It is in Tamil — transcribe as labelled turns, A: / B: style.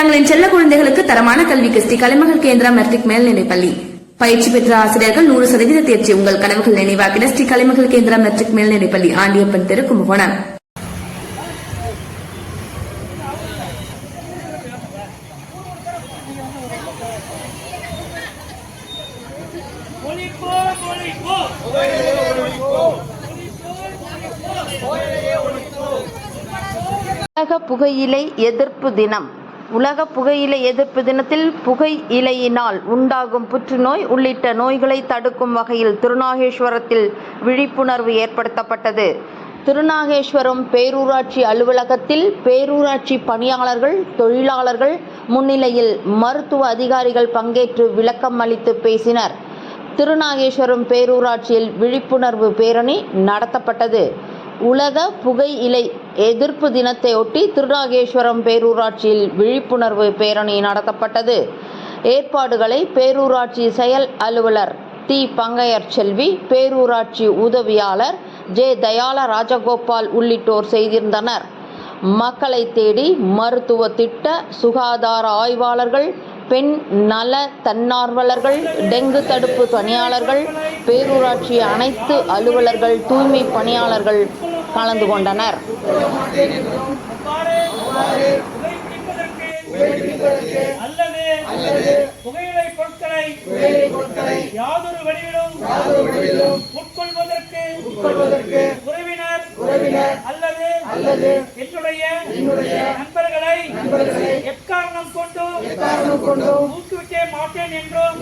A: தங்களின் செல்ல குழந்தைகளுக்கு தரமான கல்வி ஸ்ரீ கலைமகள் கேந்திரா மெட்ரிக் மேல்நிலைப் பள்ளி பயிற்சி பெற்ற ஆசிரியர்கள் நூறு சதவீத தேர்ச்சி உங்கள் கனவுகள் நினைவா ஸ்ரீ கலைமகள் கேந்திரா மெட்ரிக் மேல்நிலைப் பள்ளி ஆண்டியப்பன் தெரு கும்பகோணம்
B: புகையிலை எதிர்ப்பு தினம். உலக புகையிலை எதிர்ப்பு தினத்தில் புகையிலையினால் உண்டாகும் புற்றுநோய் உள்ளிட்ட நோய்களை தடுக்கும் வகையில் திருநாகேஸ்வரத்தில் விழிப்புணர்வு ஏற்படுத்தப்பட்டது. திருநாகேஸ்வரம் பேரூராட்சி அலுவலகத்தில் பேரூராட்சி பணியாளர்கள் தொழிலாளர்கள் முன்னிலையில் மருத்துவ அதிகாரிகள் பங்கேற்று விளக்கம் அளித்து பேசினர். திருநாகேஸ்வரம் பேரூராட்சியில் விழிப்புணர்வு பேரணி நடத்தப்பட்டது. உலக புகையிலை எதிர்ப்பு தினத்தையொட்டி திருநாகேஸ்வரம் பேரூராட்சியில் விழிப்புணர்வு பேரணி நடத்தப்பட்டது. ஏற்பாடுகளை பேரூராட்சி செயல் அலுவலர் டி. பங்கையர் செல்வி பேரூராட்சி உதவியாளர் ஜே. தயால ராஜகோபால் உள்ளிட்டோர் செய்திருந்தனர். மக்களை தேடி மருத்துவ திட்ட சுகாதார ஆய்வாளர்கள் பெண் நல தன்னார்வலர்கள் டெங்கு தடுப்பு பணியாளர்கள் பேரூராட்சி அனைத்து அலுவலர்கள் தூய்மை பணியாளர்கள் கலந்து கொண்டனர்
C: யாதொரு வடிவிலும் உட்கொள்வதற்கு உறவினர் அல்லது அல்லது என்னுடைய நண்பர்களை எக்காரணம் கொண்டு ஊக்குவிக்க மாட்டேன் என்றும்